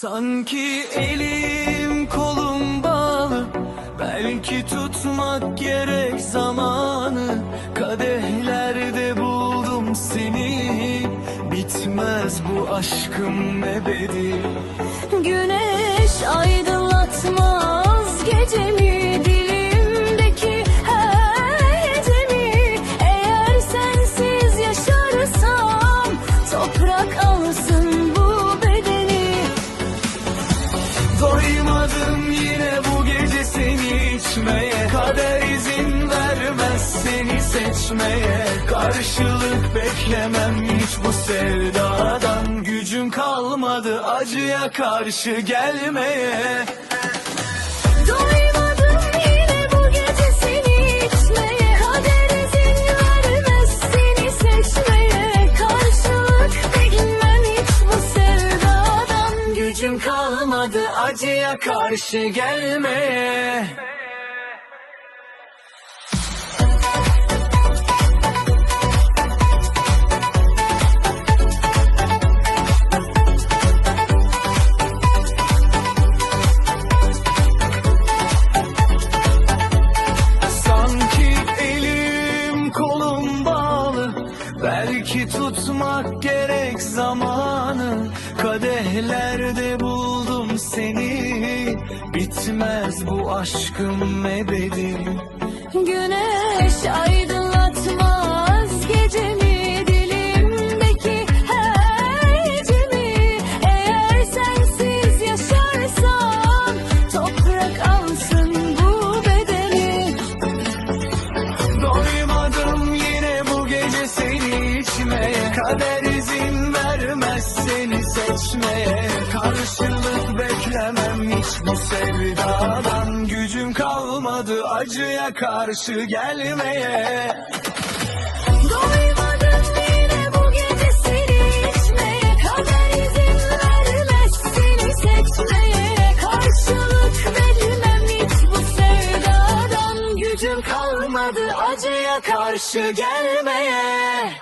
Sanki elim kolum bağlı. Belki tutmak gerek zamanı. Kadehlerde buldum seni. Bitmez bu aşkım ebedi. Güneş aydınlatmaz seni seçmeye Karşılık beklemem hiç bu sevdadan. Gücüm kalmadı acıya karşı gelmeye. Gücüm kalmadı acıya karşı gelmeye bağlı Belki tutmak gerek zamanı. Kadehlerde buldum seni. Bitmez bu aşkım ebedi. Güneş aydınlatmaz seni içmeye Kader izin vermez seni seçmeye. Karşılık beklemem hiç bu sevdadan. Gücüm kalmadı acıya karşı gelmeye. Karşılık vermem hiç bu sevdadan. Gücüm kalmadı acıya karşı gelmeye